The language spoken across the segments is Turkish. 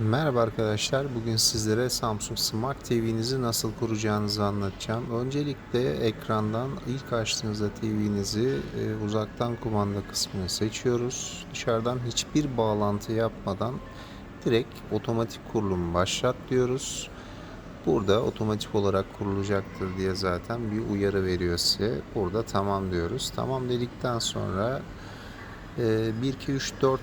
Merhaba arkadaşlar. Bugün sizlere Samsung Smart TV'nizi nasıl kuracağınızı anlatacağım. Öncelikle ekrandan ilk açtığınızda TV'nizi e, uzaktan kumanda kısmını seçiyoruz. Dışarıdan hiçbir bağlantı yapmadan direkt otomatik kurulumu başlat diyoruz. Burada otomatik olarak kurulacaktır diye zaten bir uyarı veriyor size. Burada tamam diyoruz. Tamam dedikten sonra e, 1, 2, 3, 4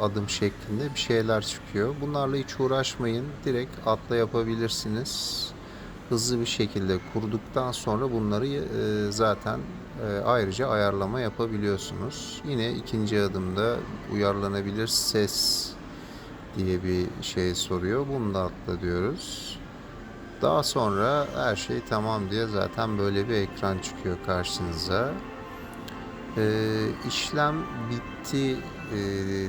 adım şeklinde bir şeyler çıkıyor. Bunlarla hiç uğraşmayın. Direkt atla yapabilirsiniz. Hızlı bir şekilde kurduktan sonra bunları e, zaten e, ayrıca ayarlama yapabiliyorsunuz. Yine ikinci adımda uyarlanabilir ses diye bir şey soruyor. Bunu da atla diyoruz. Daha sonra her şey tamam diye zaten böyle bir ekran çıkıyor karşınıza. Ee, işlem bitti e,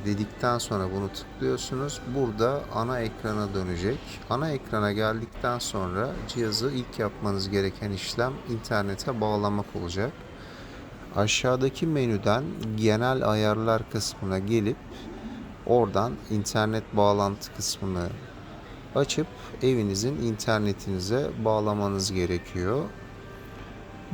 dedikten sonra bunu tıklıyorsunuz. Burada ana ekrana dönecek. Ana ekrana geldikten sonra cihazı ilk yapmanız gereken işlem internete bağlamak olacak. Aşağıdaki menüden genel ayarlar kısmına gelip oradan internet bağlantı kısmını açıp evinizin internetinize bağlamanız gerekiyor.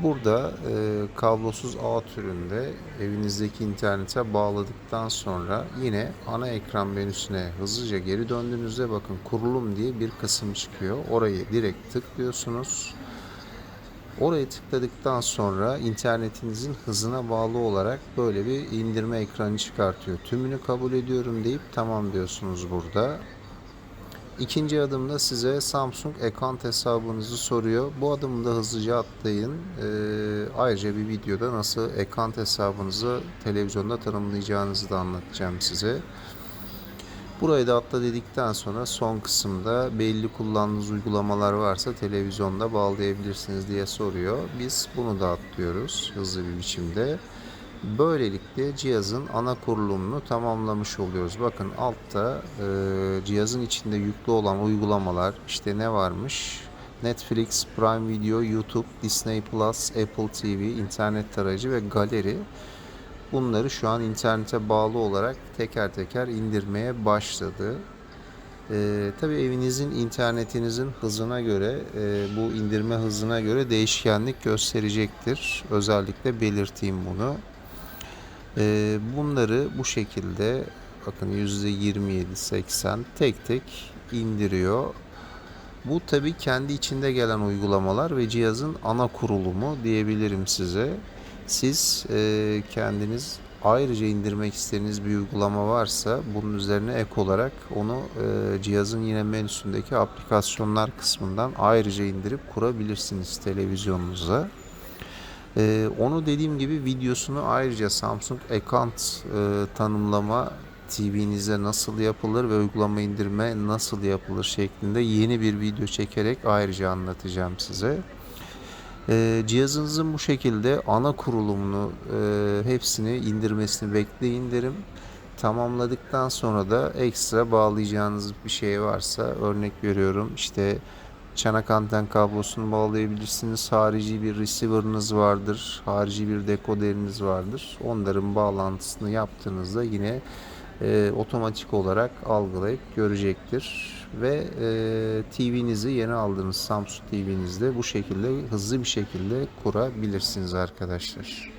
Burada e, kablosuz ağ türünde evinizdeki internete bağladıktan sonra yine ana ekran menüsüne hızlıca geri döndüğünüzde bakın kurulum diye bir kısım çıkıyor. Orayı direkt tıklıyorsunuz. Orayı tıkladıktan sonra internetinizin hızına bağlı olarak böyle bir indirme ekranı çıkartıyor. Tümünü kabul ediyorum deyip tamam diyorsunuz burada. İkinci adımda size Samsung account hesabınızı soruyor. Bu adımı da hızlıca atlayın. Ee, ayrıca bir videoda nasıl account hesabınızı televizyonda tanımlayacağınızı da anlatacağım size. Burayı da atla dedikten sonra son kısımda belli kullandığınız uygulamalar varsa televizyonda bağlayabilirsiniz diye soruyor. Biz bunu da atlıyoruz hızlı bir biçimde. Böylelikle cihazın ana kurulumunu tamamlamış oluyoruz. Bakın altta e, cihazın içinde yüklü olan uygulamalar işte ne varmış? Netflix, Prime Video, YouTube, Disney Plus, Apple TV, internet tarayıcı ve galeri. Bunları şu an internete bağlı olarak teker teker indirmeye başladı. Ee, tabii evinizin internetinizin hızına göre e, bu indirme hızına göre değişkenlik gösterecektir. Özellikle belirteyim bunu. Ee, bunları bu şekilde bakın %27-80 tek tek indiriyor. Bu tabi kendi içinde gelen uygulamalar ve cihazın ana kurulumu diyebilirim size. Siz e, kendiniz ayrıca indirmek istediğiniz bir uygulama varsa bunun üzerine ek olarak onu e, cihazın yine menüsündeki aplikasyonlar kısmından ayrıca indirip kurabilirsiniz televizyonunuza. Ee, onu dediğim gibi videosunu ayrıca Samsung Account e, tanımlama TV'nize nasıl yapılır ve uygulama indirme nasıl yapılır şeklinde yeni bir video çekerek ayrıca anlatacağım size. Ee, cihazınızın bu şekilde ana kurulumunu e, hepsini indirmesini bekleyin derim. Tamamladıktan sonra da ekstra bağlayacağınız bir şey varsa örnek veriyorum işte çanak anten kablosunu bağlayabilirsiniz. Harici bir receiver'ınız vardır. Harici bir dekoderiniz vardır. Onların bağlantısını yaptığınızda yine e, otomatik olarak algılayıp görecektir. Ve e, TV'nizi yeni aldığınız Samsung TV'nizde bu şekilde hızlı bir şekilde kurabilirsiniz arkadaşlar.